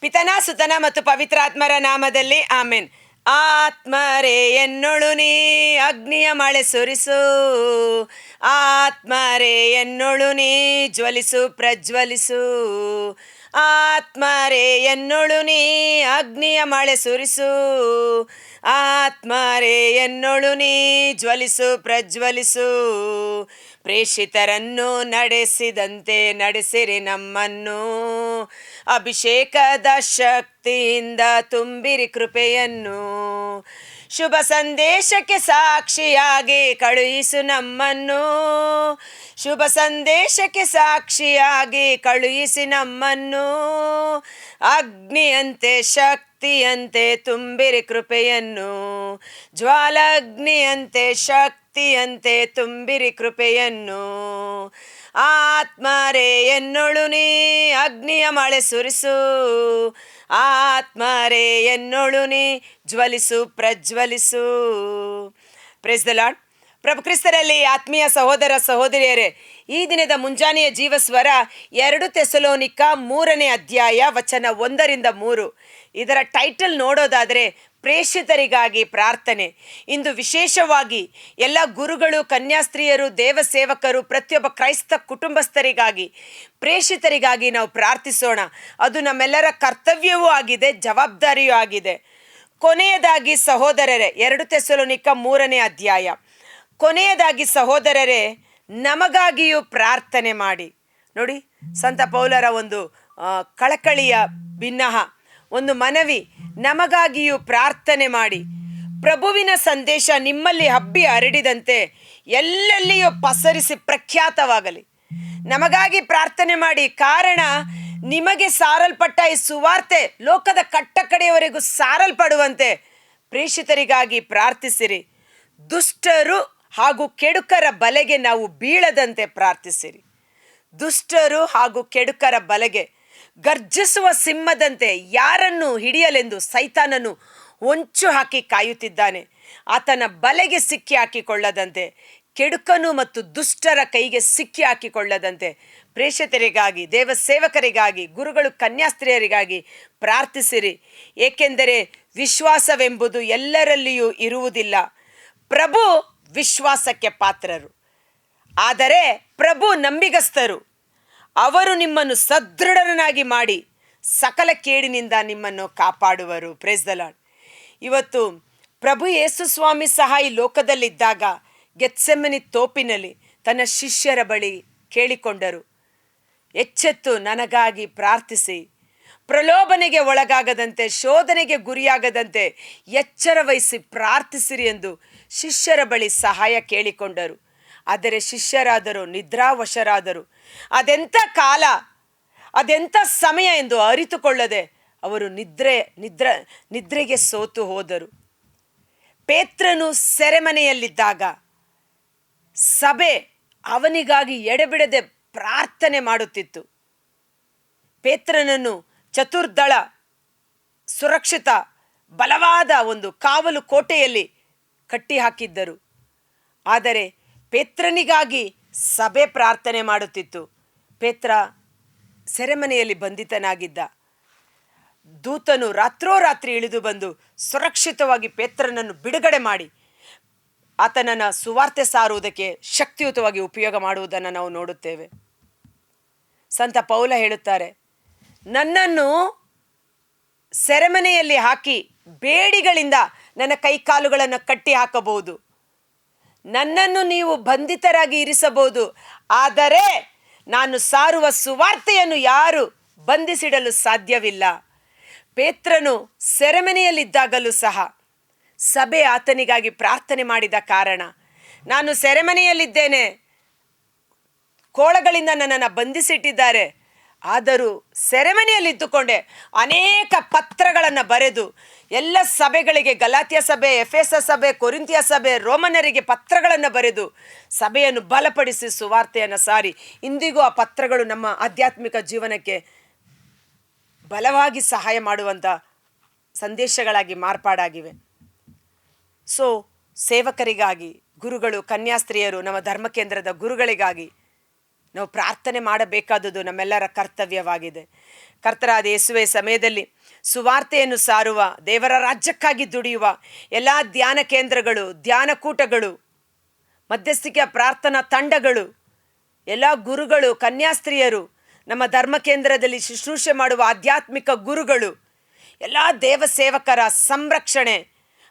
ಪಿತನ, ಸುತನ ಮತ್ತು ಪವಿತ್ರಾತ್ಮರ ನಾಮದಲ್ಲಿ ಆಮೇನ್. ಆತ್ಮರೇ, ಎನ್ನೊಳು ನೀ, ಅಗ್ನಿಯ ಮಳೆ ಸುರಿಸು. ಆತ್ಮರೇ, ಎನ್ನೊಳು ನೀ, ಜ್ವಲಿಸು, ಪ್ರಜ್ವಲಿಸು. ಆತ್ಮರೇ ಎನ್ನೊಳು ನೀ, ಅಗ್ನಿಯ ಮಳೆ ಸುರಿಸು. ಆತ್ಮರೇ ಎನ್ನೊಳು ನೀ, ಜ್ವಲಿಸು, ಪ್ರಜ್ವಲಿಸು. ಪ್ರೇಷಿತರನ್ನು ನಡೆಸಿದಂತೆ ನಡೆಸಿರಿ ನಮ್ಮನ್ನು. ಅಭಿಷೇಕದ ಶಕ್ತಿಯಿಂದ ತುಂಬಿರಿ ಕೃಪೆಯನ್ನು. ಶುಭ ಸಂದೇಶಕ್ಕೆ ಸಾಕ್ಷಿಯಾಗಿ ಕಳುಹಿಸು ನಮ್ಮನ್ನು. ಶುಭ ಸಂದೇಶಕ್ಕೆ ಸಾಕ್ಷಿಯಾಗಿ ಕಳುಹಿಸಿ ನಮ್ಮನ್ನು. ಅಗ್ನಿಯಂತೆ, ಶಕ್ತಿಯಂತೆ ತುಂಬಿರಿ ಕೃಪೆಯನ್ನು. ಜ್ವಾಲಗ್ನಿಯಂತೆ, ಶಕ್ತಿಯಂತೆ ತುಂಬಿರಿ ಕೃಪೆಯನ್ನು. ಆತ್ಮರೇ, ಎನ್ನೊಳು ನೀ, ಅಗ್ನಿಯ ಮಳೆ ಸುರಿಸು. ಆತ್ಮರೇ, ಎನ್ನೊಳು ನೀ, ಜ್ವಲಿಸು, ಪ್ರಜ್ವಲಿಸು. ಪ್ರೆಸ್ ದ ಲಾರ್ಡ್ ಪ್ರಭು ಕ್ರಿಸ್ತರಲ್ಲಿ ಆತ್ಮೀಯ ಸಹೋದರ ಸಹೋದರಿಯರೇ, ಈ ದಿನದ ಮುಂಜಾನೆಯ ಜೀವಸ್ವರ ಎರಡು ತೆಸಲೋನಿಕ ಮೂರನೇ ಅಧ್ಯಾಯ ವಚನ ಒಂದರಿಂದ ಮೂರು. ಇದರ ಟೈಟಲ್ ನೋಡೋದಾದರೆ ಪ್ರೇಷಿತರಿಗಾಗಿ ಪ್ರಾರ್ಥನೆ. ಇಂದು ವಿಶೇಷವಾಗಿ ಎಲ್ಲ ಗುರುಗಳು, ಕನ್ಯಾಸ್ತ್ರೀಯರು, ದೇವಸೇವಕರು, ಪ್ರತಿಯೊಬ್ಬ ಕ್ರೈಸ್ತ ಕುಟುಂಬಸ್ಥರಿಗಾಗಿ ಪ್ರೇಷಿತರಿಗಾಗಿ ನಾವು ಪ್ರಾರ್ಥಿಸೋಣ. ಅದು ನಮ್ಮೆಲ್ಲರ ಕರ್ತವ್ಯವೂ ಆಗಿದೆ, ಜವಾಬ್ದಾರಿಯೂ ಆಗಿದೆ. ಕೊನೆಯದಾಗಿ ಸಹೋದರರೇ, ಎರಡು ತೆಸಲೋನಿಕ ಮೂರನೇ ಅಧ್ಯಾಯ. ಕೊನೆಯದಾಗಿ ಸಹೋದರರೇ, ನಮಗಾಗಿಯೂ ಪ್ರಾರ್ಥನೆ ಮಾಡಿ. ನೋಡಿ, ಸಂತ ಪೌಲರ ಒಂದು ಕಳಕಳಿಯ ಭಿನ್ನಹ ಒಂದು ಮನವಿ, ನಮಗಾಗಿಯೂ ಪ್ರಾರ್ಥನೆ ಮಾಡಿ. ಪ್ರಭುವಿನ ಸಂದೇಶ ನಿಮ್ಮಲ್ಲಿ ಹಬ್ಬಿ ಹರಡಿದಂತೆ ಎಲ್ಲೆಲ್ಲಿಯೂ ಪಸರಿಸಿ ಪ್ರಖ್ಯಾತವಾಗಲಿ. ನಮಗಾಗಿ ಪ್ರಾರ್ಥನೆ ಮಾಡಿ. ಕಾರಣ, ನಿಮಗೆ ಸಾರಲ್ಪಟ್ಟ ಈ ಸುವಾರ್ತೆ ಲೋಕದ ಕಟ್ಟ ಕಡೆಯವರೆಗೂ ಸಾರಲ್ಪಡುವಂತೆ ಪ್ರೇಷಿತರಿಗಾಗಿ ಪ್ರಾರ್ಥಿಸಿರಿ. ದುಷ್ಟರು ಹಾಗೂ ಕೆಡುಕರ ಬಲೆಗೆ ನಾವು ಬೀಳದಂತೆ ಪ್ರಾರ್ಥಿಸಿರಿ. ದುಷ್ಟರು ಹಾಗೂ ಕೆಡುಕರ ಬಲೆಗೆ ಗರ್ಜಿಸುವ ಸಿಂಹದಂತೆ ಯಾರನ್ನು ಹಿಡಿಯಲೆಂದು ಸೈತಾನನು ಹೊಂಚು ಹಾಕಿ ಕಾಯುತ್ತಿದ್ದಾನೆ. ಆತನ ಬಲೆಗೆ ಸಿಕ್ಕಿ ಹಾಕಿಕೊಳ್ಳದಂತೆ, ಕೆಡುಕನು ಮತ್ತು ದುಷ್ಟರ ಕೈಗೆ ಸಿಕ್ಕಿ ಹಾಕಿಕೊಳ್ಳದಂತೆ ಪ್ರೇಷಿತರಿಗಾಗಿ ದೇವ ಸೇವಕರಿಗಾಗಿ ಗುರುಗಳು, ಕನ್ಯಾಸ್ತ್ರೀಯರಿಗಾಗಿ ಪ್ರಾರ್ಥಿಸಿರಿ. ಏಕೆಂದರೆ ವಿಶ್ವಾಸವೆಂಬುದು ಎಲ್ಲರಲ್ಲಿಯೂ ಇರುವುದಿಲ್ಲ. ಪ್ರಭು ವಿಶ್ವಾಸಕ್ಕೆ ಪಾತ್ರರು. ಆದರೆ ಪ್ರಭು ನಂಬಿಗಸ್ತರು. ಅವರು ನಿಮ್ಮನ್ನು ಸದೃಢರನ್ನಾಗಿ ಮಾಡಿ ಸಕಲ ಕೇಡಿನಿಂದ ನಿಮ್ಮನ್ನು ಕಾಪಾಡುವರು. ಪ್ರೇಸ್ ಲಾರ್ಡ್ ಇವತ್ತು ಪ್ರಭು ಯೇಸು ಸ್ವಾಮಿ ಸಹ ಈ ಲೋಕದಲ್ಲಿದ್ದಾಗ ಗೆತ್ಸೆಮ್ಮನಿ ತೋಪಿನಲ್ಲಿ ತನ್ನ ಶಿಷ್ಯರ ಬಳಿ ಕೇಳಿಕೊಂಡರು. ಎಚ್ಚೆತ್ತು ನನಗಾಗಿ ಪ್ರಾರ್ಥಿಸಿ. ಪ್ರಲೋಭನೆಗೆ ಒಳಗಾಗದಂತೆ, ಶೋಧನೆಗೆ ಗುರಿಯಾಗದಂತೆ ಎಚ್ಚರ ವಹಿಸಿ ಪ್ರಾರ್ಥಿಸಿರಿ ಎಂದು ಶಿಷ್ಯರ ಬಳಿ ಸಹಾಯ ಕೇಳಿಕೊಂಡರು. ಆದರೆ ಶಿಷ್ಯರಾದರು, ನಿದ್ರಾವಶರಾದರು. ಅದೆಂಥ ಕಾಲ, ಅದೆಂಥ ಸಮಯ ಎಂದು ಅರಿತುಕೊಳ್ಳದೆ ಅವರು ನಿದ್ರೆ, ನಿದ್ರ, ನಿದ್ರೆಗೆ ಸೋತು ಹೋದರು. ಪೇತ್ರನು ಸೆರೆಮನೆಯಲ್ಲಿದ್ದಾಗ ಸಭೆ ಅವನಿಗಾಗಿ ಎಡೆಬಿಡದೆ ಪ್ರಾರ್ಥನೆ ಮಾಡುತ್ತಿತ್ತು. ಪೇತ್ರನನ್ನು ಚತುರ್ದಳ ಸುರಕ್ಷಿತ ಬಲವಾದ ಒಂದು ಕಾವಲು ಕೋಟೆಯಲ್ಲಿ ಕಟ್ಟಿ ಹಾಕಿದ್ದರು. ಆದರೆ ಪೇತ್ರನಿಗಾಗಿ ಸಭೆ ಪ್ರಾರ್ಥನೆ ಮಾಡುತ್ತಿತ್ತು. ಪೇತ್ರ ಸೆರೆಮನೆಯಲ್ಲಿ ಬಂಧಿತನಾಗಿದ್ದ. ದೂತನು ರಾತ್ರೋರಾತ್ರಿ ಇಳಿದು ಬಂದು ಸುರಕ್ಷಿತವಾಗಿ ಪೇತ್ರನನ್ನು ಬಿಡುಗಡೆ ಮಾಡಿ. ಆತನನ್ನು ಸುವಾರ್ತೆ ಸಾರುವುದಕ್ಕೆ ಶಕ್ತಿಯುತವಾಗಿ ಉಪಯೋಗ ಮಾಡುವುದನ್ನು ನಾವು ನೋಡುತ್ತೇವೆ. ಸಂತ ಪೌಲ ಹೇಳುತ್ತಾರೆ ನನ್ನನ್ನು ಸೆರೆಮನೆಯಲ್ಲಿ ಹಾಕಿ ಬೇಡಿಗಳಿಂದ ನನ್ನ ಕೈಕಾಲುಗಳನ್ನು ಕಟ್ಟಿ ಹಾಕಬಹುದು. ನನ್ನನ್ನು ನೀವು ಬಂಧಿತರಾಗಿ ಇರಿಸಬಹುದು. ಆದರೆ ನಾನು ಸಾರುವ ಸುವಾರ್ತೆಯನ್ನು ಯಾರು ಬಂಧಿಸಿಡಲು ಸಾಧ್ಯವಿಲ್ಲ. ಪೇತ್ರನು ಸೆರೆಮನೆಯಲ್ಲಿದ್ದಾಗಲೂ ಸಹ ಸಭೆ ಆತನಿಗಾಗಿ ಪ್ರಾರ್ಥನೆ ಮಾಡಿದ ಕಾರಣ ನಾನು ಸೆರೆಮನೆಯಲ್ಲಿದ್ದೇನೆ. ಕೋಳಗಳಿಂದ ನನ್ನನ್ನು ಬಂಧಿಸಿಟ್ಟಿದ್ದಾರೆ. ಆದರೂ ಸೆರೆಮನಿಯಲ್ಲಿದ್ದುಕೊಂಡೆ ಅನೇಕ ಪತ್ರಗಳನ್ನು ಬರೆದು, ಎಲ್ಲ ಸಭೆಗಳಿಗೆ, ಗಲಾತಿಯ ಸಭೆ, ಎಫೆಸ ಸಭೆ, ಕೊರಿಂತಿಯ ಸಭೆ, ರೋಮನರಿಗೆ ಪತ್ರಗಳನ್ನು ಬರೆದು, ಸಭೆಯನ್ನು ಬಲಪಡಿಸಿ ಸುವಾರ್ತೆಯನ್ನು ಸಾರಿ. ಇಂದಿಗೂ ಆ ಪತ್ರಗಳು ನಮ್ಮ ಆಧ್ಯಾತ್ಮಿಕ ಜೀವನಕ್ಕೆ ಬಲವಾಗಿ ಸಹಾಯ ಮಾಡುವಂಥ ಸಂದೇಶಗಳಾಗಿ ಮಾರ್ಪಾಡಾಗಿವೆ. ಸೊ ಸೇವಕರಿಗಾಗಿ, ಗುರುಗಳು, ಕನ್ಯಾಸ್ತ್ರೀಯರು, ನಮ್ಮ ಧರ್ಮಕೇಂದ್ರದ ಗುರುಗಳಿಗಾಗಿ ನಾವು ಪ್ರಾರ್ಥನೆ ಮಾಡಬೇಕಾದುದು ನಮ್ಮೆಲ್ಲರ ಕರ್ತವ್ಯವಾಗಿದೆ. ಕರ್ತರಾದ ಯೇಸುವೆ, ಸಮಯದಲ್ಲಿ ಸುವಾರ್ತೆಯನ್ನು ಸಾರುವ, ದೇವರ ರಾಜ್ಯಕ್ಕಾಗಿ ದುಡಿಯುವ ಎಲ್ಲ ಧ್ಯಾನ ಕೇಂದ್ರಗಳು, ಧ್ಯಾನ ಕೂಟಗಳು ಮಧ್ಯಸ್ಥಿಕೆಯ ಪ್ರಾರ್ಥನಾ ತಂಡಗಳು, ಎಲ್ಲ ಗುರುಗಳು, ಕನ್ಯಾಸ್ತ್ರೀಯರು, ನಮ್ಮ ಧರ್ಮ ಕೇಂದ್ರದಲ್ಲಿ ಶುಶ್ರೂಷೆ ಮಾಡುವ ಆಧ್ಯಾತ್ಮಿಕ ಗುರುಗಳು, ಎಲ್ಲ ದೇವ ಸೇವಕರ ಸಂರಕ್ಷಣೆ,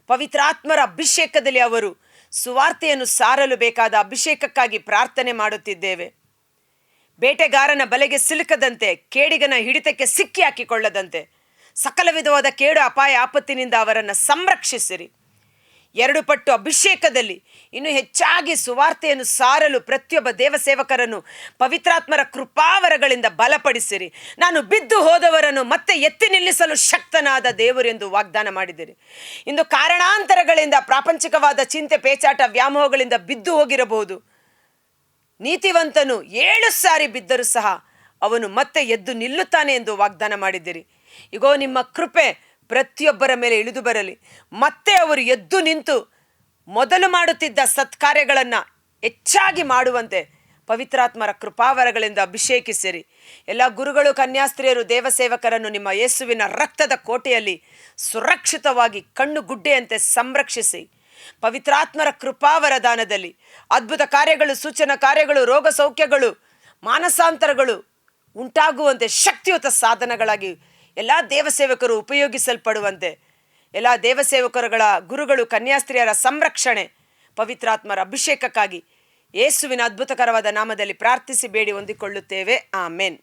ಪವಿತ್ರಾತ್ಮರ ಅಭಿಷೇಕದಲ್ಲಿ ಅವರು ಸುವಾರ್ತೆಯನ್ನು ಸಾರಲು ಬೇಕಾದ ಅಭಿಷೇಕಕ್ಕಾಗಿ ಪ್ರಾರ್ಥನೆ ಮಾಡುತ್ತಿದ್ದೇವೆ. ಬೇಟೆಗಾರನ ಬಲೆಗೆ ಸಿಲುಕದಂತೆ, ಕೇಡಿಗನ ಹಿಡಿತಕ್ಕೆ ಸಿಕ್ಕಿ ಹಾಕಿಕೊಳ್ಳದಂತೆ. ಸಕಲ ವಿಧವಾದ ಕೇಡು ಅಪಾಯ ಆಪತ್ತಿನಿಂದ ಅವರನ್ನು ಸಂರಕ್ಷಿಸಿರಿ. ಎರಡು ಪಟ್ಟು ಅಭಿಷೇಕದಲ್ಲಿ ಇನ್ನು ಹೆಚ್ಚಾಗಿ ಸುವಾರ್ತೆಯನ್ನು ಸಾರಲು ಪ್ರತಿಯೊಬ್ಬ ದೇವಸೇವಕರನ್ನು ಪವಿತ್ರಾತ್ಮರ ಕೃಪಾವರಗಳಿಂದ ಬಲಪಡಿಸಿರಿ. ನಾನು ಬಿದ್ದು ಹೋದವರನ್ನು ಮತ್ತೆ ಎತ್ತಿ ನಿಲ್ಲಿಸಲು ಶಕ್ತನಾದ ದೇವರು ಎಂದು ವಾಗ್ದಾನ ಮಾಡಿದಿರಿ. ಇಂದು ಕಾರಣಾಂತರಗಳಿಂದ ಪ್ರಾಪಂಚಿಕವಾದ ಚಿಂತೆ, ಪೇಚಾಟ, ವ್ಯಾಮೋಹಗಳಿಂದ ಬಿದ್ದು ಹೋಗಿರಬಹುದು. ನೀತಿವಂತನು ಏಳು ಸಾರಿ ಬಿದ್ದರೂ ಸಹ ಅವನು ಮತ್ತೆ ಎದ್ದು ನಿಲ್ಲುತ್ತಾನೆ ಎಂದು ವಾಗ್ದಾನ ಮಾಡಿದ್ದೀರಿ. ಇಗೋ, ನಿಮ್ಮ ಕೃಪೆ ಪ್ರತಿಯೊಬ್ಬರ ಮೇಲೆ ಇಳಿದು ಬರಲಿ. ಮತ್ತೆ ಅವರು ಎದ್ದು ನಿಂತು ಮೊದಲು ಮಾಡುತ್ತಿದ್ದ ಸತ್ಕಾರ್ಯಗಳನ್ನು ಹೆಚ್ಚಾಗಿ ಮಾಡುವಂತೆ ಪವಿತ್ರಾತ್ಮರ ಕೃಪಾವರಗಳಿಂದ ಅಭಿಷೇಕಿಸಿರಿ. ಎಲ್ಲ ಗುರುಗಳು, ಕನ್ಯಾಸ್ತ್ರೀಯರು, ದೇವಸೇವಕರನ್ನು ನಿಮ್ಮ ಯೇಸುವಿನ ರಕ್ತದ ಕೋಟೆಯಲ್ಲಿ ಸುರಕ್ಷಿತವಾಗಿ ಕಣ್ಣು ಗುಡ್ಡೆಯಂತೆ ಸಂರಕ್ಷಿಸಿ. ಪವಿತ್ರಾತ್ಮರ ಕೃಪಾವರದಾನದಲ್ಲಿ ಅದ್ಭುತ ಕಾರ್ಯಗಳು, ಸೂಚನಾ ಕಾರ್ಯಗಳು, ರೋಗ ಸೌಖ್ಯಗಳು, ಮಾನಸಾಂತರಗಳು ಉಂಟಾಗುವಂತೆ ಶಕ್ತಿಯುತ ಸಾಧನಗಳಾಗಿ ಎಲ್ಲ ದೇವಸೇವಕರು ಉಪಯೋಗಿಸಲ್ಪಡುವಂತೆ. ಎಲ್ಲ ದೇವಸೇವಕರುಗಳ ಗುರುಗಳು, ಕನ್ಯಾಸ್ತ್ರೀಯರ ಸಂರಕ್ಷಣೆ, ಪವಿತ್ರಾತ್ಮರ ಅಭಿಷೇಕಕ್ಕಾಗಿ ಯೇಸುವಿನ ಅದ್ಭುತಕರವಾದ ನಾಮದಲ್ಲಿ ಪ್ರಾರ್ಥಿಸಿ, ಬೇಡಿ, ಹೊಂದಿಕೊಳ್ಳುತ್ತೇವೆ. ಆಮೇನ್.